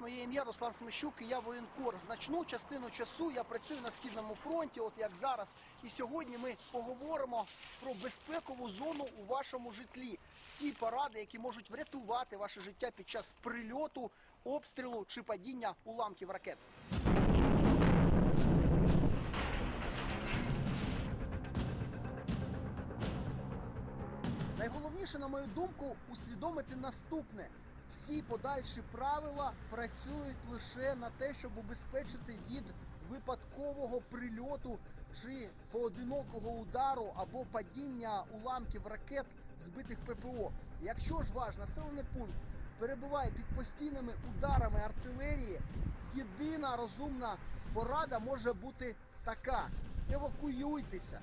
Моє ім'я Руслан Смещук. і Я воєнкор. Значну частину часу я працюю на східному фронті, от як зараз. І сьогодні ми поговоримо про безпекову зону у вашому житлі. Ті поради, які можуть врятувати ваше життя під час прильоту, обстрілу чи падіння уламків ракет. Найголовніше, на мою думку, усвідомити наступне: всі подальші правила працюють лише на те, щоб убезпечити від випадкового прильоту чи поодинокого удару або падіння уламків ракет збитих ППО. Якщо ж ваш населений пункт перебуває під постійними ударами артилерії, єдина розумна порада може бути така: евакуюйтеся.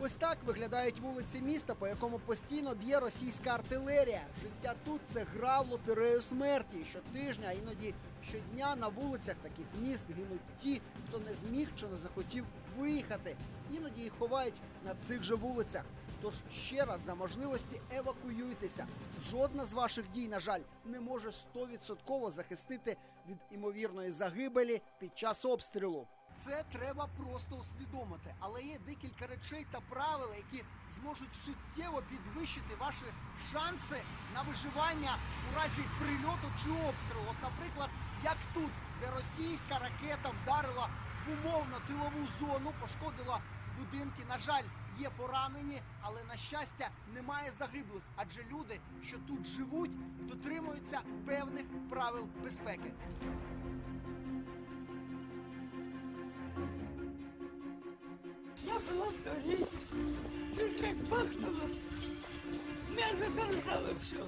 Ось так виглядають вулиці міста, по якому постійно б'є російська артилерія. Життя тут це гра в лотерею смерті. Щотижня, іноді щодня на вулицях таких міст гинуть ті, хто не зміг чи не захотів виїхати. Іноді їх ховають на цих же вулицях. Тож ще раз за можливості евакуюйтеся. Жодна з ваших дій, на жаль, не може стовідсотково захистити від імовірної загибелі під час обстрілу. Це треба просто усвідомити, але є декілька речей та правил, які зможуть суттєво підвищити ваші шанси на виживання у разі прильоту чи обстрілу. От, наприклад, як тут, де російська ракета вдарила в умовно тилову зону, пошкодила будинки. На жаль, є поранені, але на щастя немає загиблих, адже люди, що тут живуть, дотримуються певних правил безпеки. Я была в туалете. Все как бахнуло. Меня задержало все.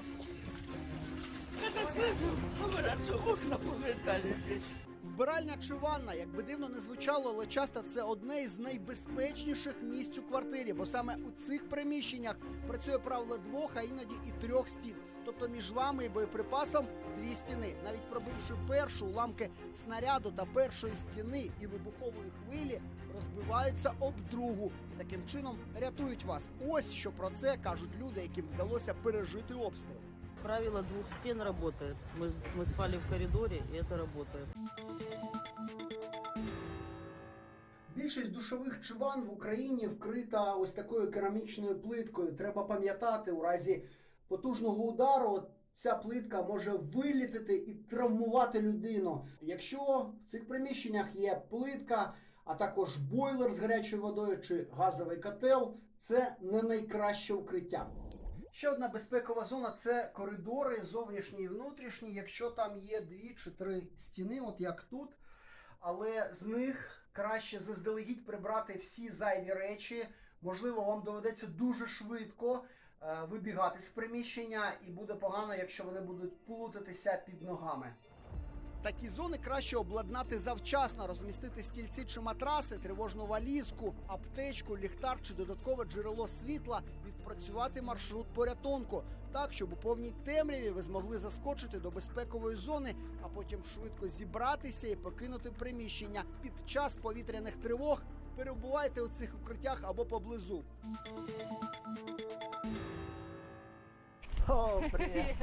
Когда слышу, говорят, что окна повылетали здесь. Вбиральня чи ванна, як би дивно не звучало, але часто це одне із найбезпечніших місць у квартирі, бо саме у цих приміщеннях працює правило двох, а іноді і трьох стін. Тобто між вами і боєприпасом дві стіни. Навіть пробивши першу уламки снаряду та першої стіни і вибухової хвилі розбиваються об другу і таким чином рятують вас. Ось що про це кажуть люди, яким вдалося пережити обстріл. Правило двух стен работает. Мы, мы спали в коридоре, и это работает. Більшість душових чван в Україні вкрита ось такою керамічною плиткою. Треба пам'ятати, у разі потужного удару ця плитка може вилітити і травмувати людину. Якщо в цих приміщеннях є плитка, а також бойлер з гарячою водою чи газовий котел, це не найкраще укриття. Ще одна безпекова зона це коридори, зовнішні і внутрішні. Якщо там є дві чи три стіни, от як тут, але з них краще заздалегідь прибрати всі зайві речі. Можливо, вам доведеться дуже швидко е, вибігати з приміщення, і буде погано, якщо вони будуть плутатися під ногами. Такі зони краще обладнати завчасно, розмістити стільці чи матраси, тривожну валізку, аптечку, ліхтар чи додаткове джерело світла, відпрацювати маршрут порятунку, так щоб у повній темряві ви змогли заскочити до безпекової зони, а потім швидко зібратися і покинути приміщення. Під час повітряних тривог перебувайте у цих укриттях або поблизу. О, привіт.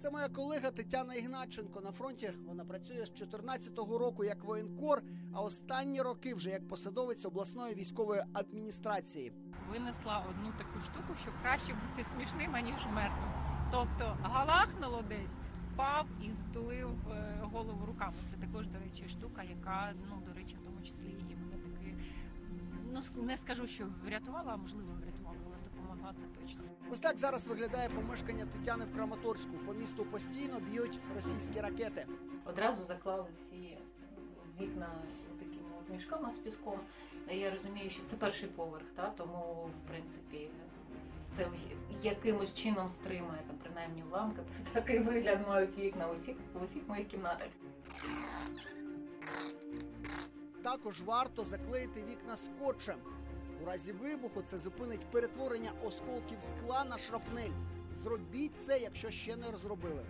Це моя колега Тетяна Ігначенко. На фронті вона працює з 14-го року як воєнкор, а останні роки вже як посадовець обласної військової адміністрації. винесла одну таку штуку, що краще бути смішним, аніж мертвим. Тобто галахнуло десь, впав і здулив е, голову руками. Це також, до речі, штука, яка, ну, до речі, в тому числі і мене таки, ну, не скажу, що врятувала, а можливо врятувала, це точно. Ось так зараз виглядає помешкання Тетяни в Краматорську. По місту постійно б'ють російські ракети. Одразу заклали всі вікна такими от мішками з піском. Я розумію, що це перший поверх, та тому в принципі це якимось чином стримає там принаймні уламки. Такий вигляд мають вікна у всіх у всіх моїх кімнатах. Також варто заклеїти вікна скотчем. У разі вибуху це зупинить перетворення осколків скла на шрапнель. Зробіть це, якщо ще не розробили.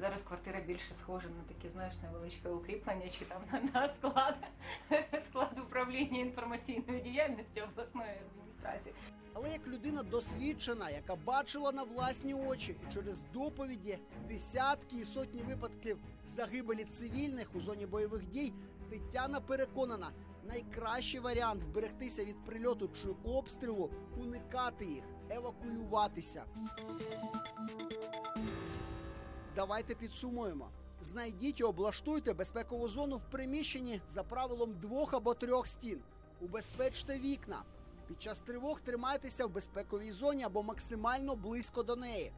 Зараз квартира більше схожа на таке, знаєш, невеличке укріплення чи там на, на склад, склад управління інформаційною діяльністю обласної адміністрації. Але як людина досвідчена, яка бачила на власні очі і через доповіді десятки і сотні випадків загибелі цивільних у зоні бойових дій, Тетяна переконана, найкращий варіант вберегтися від прильоту чи обстрілу уникати їх, евакуюватися. Давайте підсумуємо. Знайдіть і облаштуйте безпекову зону в приміщенні за правилом двох або трьох стін. Убезпечте вікна. Під час тривог тримайтеся в безпековій зоні або максимально близько до неї.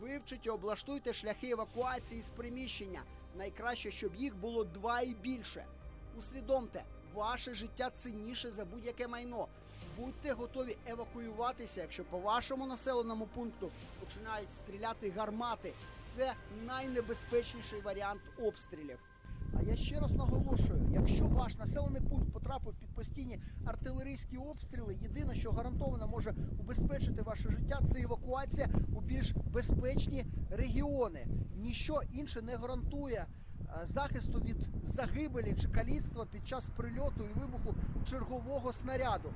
Вивчіть і облаштуйте шляхи евакуації з приміщення. Найкраще, щоб їх було два і більше. Усвідомте, ваше життя цінніше за будь-яке майно. Будьте готові евакуюватися, якщо по вашому населеному пункту починають стріляти гармати. Це найнебезпечніший варіант обстрілів. А я ще раз наголошую: якщо ваш населений пункт потрапив під постійні артилерійські обстріли, єдине, що гарантовано може убезпечити ваше життя, це евакуація у більш безпечні регіони. Ніщо інше не гарантує е, захисту від загибелі чи каліцтва під час прильоту і вибуху чергового снаряду.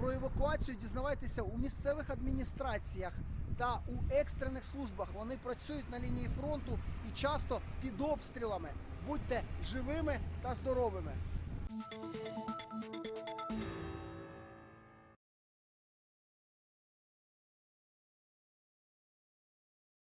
Про евакуацію дізнавайтеся у місцевих адміністраціях та у екстрених службах. Вони працюють на лінії фронту і часто під обстрілами. Будьте живими та здоровими.